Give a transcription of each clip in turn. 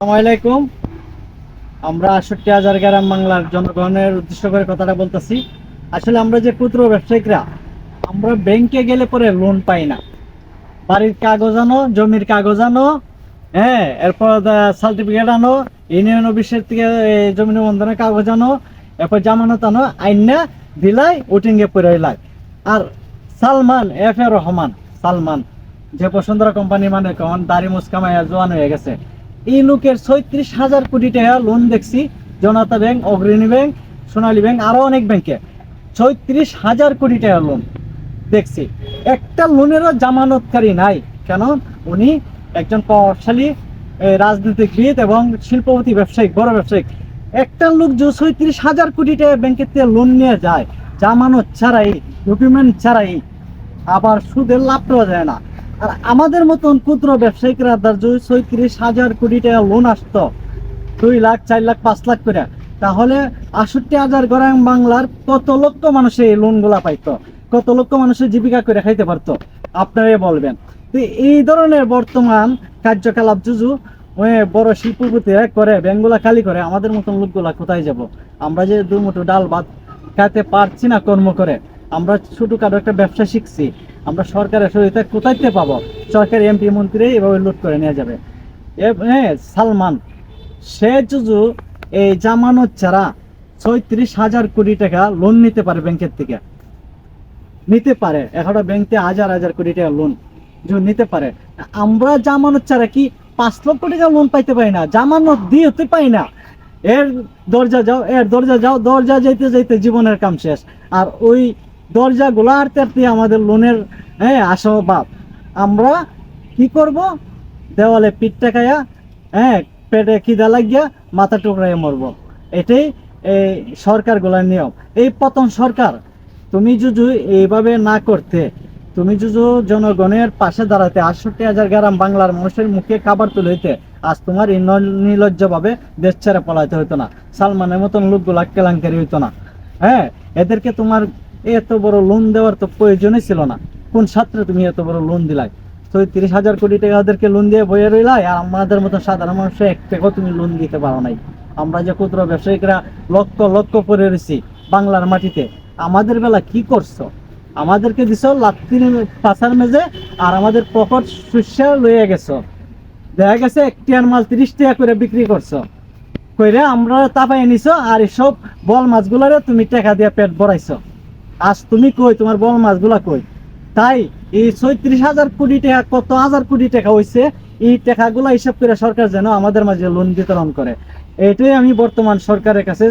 আসসালামাইকুম আমরা আটষট্টি হাজার গ্রাম বাংলার জনগণের উদ্দেশ্য করে কথাটা বলতেছি। আসলে আমরা যে ক্ষুদ্র ব্যবসায়িকরা, আমরা ব্যাংকে গেলে পরে লোন পাই না। বাড়ির কাগজ আনো, জমির কাগজ আনো হ্যাঁ এরপর সার্টিফিকেট আনো ইউনিয়ন অফিসের থেকে জমি নিবন্ধনের কাগজ আনো, এরপর জামানত আনো পরে লাগ আর সালমান, এফ এ রহমান, সালমান, যে বসুন্ধরা কোম্পানি মানে কখন দাড়ি মুসকামাইয়া জোয়ান হয়ে গেছে। এই লোকের ছয়ত্রিশ হাজার কোটি টাকা লোন দেখছি, Janata bank, Agrani bank, Sonali bank, আরও অনেক ব্যাংকে। ছয়ত্রিশ হাজার কোটি টাকা লোন দেখছি। একটা লোনেরও জামানতকারী নাই। কেন? উনি একজন প্রভাবশালী রাজনীতিবিদ এবং শিল্পপতি, ব্যবসায়িক, বড় ব্যবসায়িক। একটা লোক যে ছয়ত্রিশ হাজার কোটি টাকা ব্যাংকের থেকে লোন নিয়ে যায়, জামানত ছাড়াই ডকুমেন্ট ছাড়াই, আবার সুদের লাভ পাওয়া যায় না। আর আমাদের মতন ক্ষুদ্র ব্যবসায়িকরা তার যদি ছয়ত্রিশ হাজার কোটি টাকা লোন আসতো, দুই লাখ, চার লাখ, পাঁচ লাখ করে, তাহলে আষট্টি হাজার গ্রাম বাংলার কত লক্ষ মানুষ এই লোনগুলা পাইতো? কত লক্ষ মানুষের জীবিকা করে খাইতে পারতো? আপনারাই বলবেন। তো এই ধরনের বর্তমান কার্যকলাপ জুজু বড় শিল্পপতিরা করে, ব্যাংকগুলা খালি করে, আমাদের মতন লোকগুলা কোথায় যাব? আমরা যে দু মুঠো ডাল ভাত খাইতে পারছি না কর্ম করে, আমরা ছোটখাটো একটা ব্যবসা শিখছি আমরা সরকারের সহায়তা কোথাইতে পাবো? সরকারি এমপি মন্ত্রী এভাবে লুট করে নিয়ে যাবে। হ্যাঁ সালমান, সে জুজু এই জামানত ছাড়া ছয়ত্রিশ হাজার কোটি টাকা লোন নিতে পারে ব্যাংকের থেকে। নিতে পারে, এখনও ব্যাংকে হাজার হাজার কোটি টাকা লোন নিতে পারে। আমরা জামানত ছাড়া কি পাঁচ লক্ষ টাকা লোন পাইতে পারি না? জামানত দিয়ে হতে পাই না। এর দরজা যাও, এর দরজা যাও, দরজা যাইতে যাইতে জীবনের কাম শেষ। আর ওই দরজা গুলা আমাদের লোনের হ্যাঁ আশাবাদ আমরা কি করব? দেওয়ালে পিঠ টাকায়া হ্যাঁ পেটে খিদা লাগিয়া মাথা টুকরাইয়া মরবো। এটাই এই সরকারগুলোর নিয়ম। এই পতন সরকার, তুমি যদি এইভাবে না করতে, তুমি যদি জনগণের পাশে দাঁড়াতে, আটষট্টি হাজার গ্রাম বাংলার মানুষের মুখে খাবার তুলে হইতে আজ তোমার এই নির্লজ্জ ভাবে দেশ ছেড়ে পলাইতে হইতো না। সালমানের মতন লোকগুলা কেলাঙ্কারি হইতো না। হ্যাঁ এদেরকে তোমার এত বড় লোন দেওয়ার তো প্রয়োজনই ছিল না। কোন ছাত্রে তুমি এত বড় লোন দিলাই? তো তিরিশ হাজার কোটি টাকা ওদেরকে লোন দিয়ে বইয়ে রইলাই, আর আমাদের মতো সাধারণ মানুষের এক টাকাও তুমি লোন দিতে পারো নাই। আমরা যে ক্ষুদ্র ব্যবসায়িকরা লক্ষ লক্ষ করে রয়েছি বাংলার মাটিতে, আমাদের বেলা কি করছ? আমাদেরকে দিছ লাত্তির পাশার মেজে আর আমাদের পকেট শস্য লইয়া গেছো। দেখা গেছে একটিয়ার মাছ তিরিশ টাকা করে বিক্রি করছ। কইরে আমরা তাপাই নিছো, আর এসব বল মাছগুলারে তুমি টাকা দিয়ে পেট ভরাইছো। আজ তুমি কই, তোমার বল মাছগুলা কই? তাই এই ছয়ত্রিশ হাজার কোটি টাকা, কত হাজার কোটি টাকা হইছে, এই টাকাগুলা হিসাব করে সরকার যেন আমাদের মাঝে লোন বিতরণ করে। এটাই আমি বর্তমান সরকারের কাছে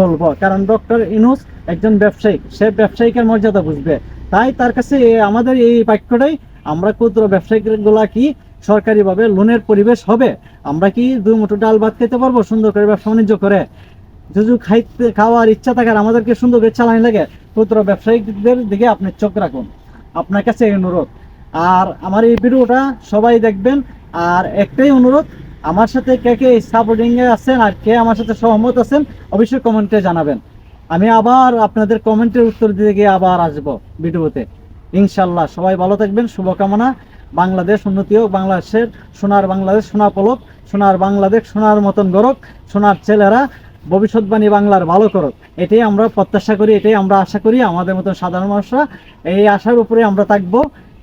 বলব। কারণ ডক্টর ইনুস একজন ব্যবসায়িক, সে ব্যবসায়িকের মর্যাদা বুঝবে। তাই তার কাছে আমাদের এই বাক্যটাই, আমরা ক্ষুদ্র ব্যবসায়িকগুলা কি সরকারিভাবে লোনের পরিবেশ হবে? আমরা কি দুই মুঠো ডাল ভাত খেতে পারব? সুন্দর করে ব্যবসা বাণিজ্য করে? যদি খাইতে খাওয়ার ইচ্ছা থাকে আর আমাদেরকে সুন্দর করে চালানি লাগে ক্ষুদ্র ব্যবসায়িকদের দিকে আপনি চোখ রাখুন। আপনার কাছে অনুরোধ। আর আমার এই ভিডিওটা সবাই দেখবেন। আর একটাই অনুরোধ, আমার সাথে কে কে সাপোর্টিং এ আছেন আর কে আমার সাথে সহমত আছেন, অবশ্যই কমেন্টে জানাবেন। আমি আবার আপনাদের কমেন্টের উত্তর দিতে গিয়ে আবার আসব ভিডিওতে। ইনশাল্লাহ সবাই ভালো থাকবেন, শুভকামনা। বাংলাদেশ উন্নতি হোক, বাংলাদেশের সোনার বাংলাদেশ সোনা পলক, সোনার বাংলাদেশ সোনার মতন গরক সোনার ছেলেরা। ভবিষ্যৎবাণী বাংলার ভালো করুক। এটাই আমরা প্রত্যাশা করি, এটাই আমরা আশা করি, আমাদের মতন সাধারণ মানুষরা। এই আশার উপরে আমরা থাকব।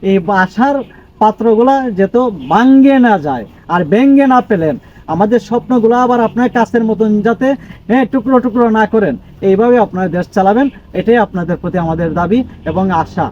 এই আশার পাত্রগুলা যেত ভাঙ্গে না যায় আর ব্যঙ্গে না পেলেন আমাদের স্বপ্নগুলো আবার আপনার কাছের মতন যাতে হ্যাঁ টুকরো টুকরো না করেন। এইভাবে আপনার দেশ চালাবেন, এটাই আপনাদের প্রতি আমাদের দাবি এবং আশা।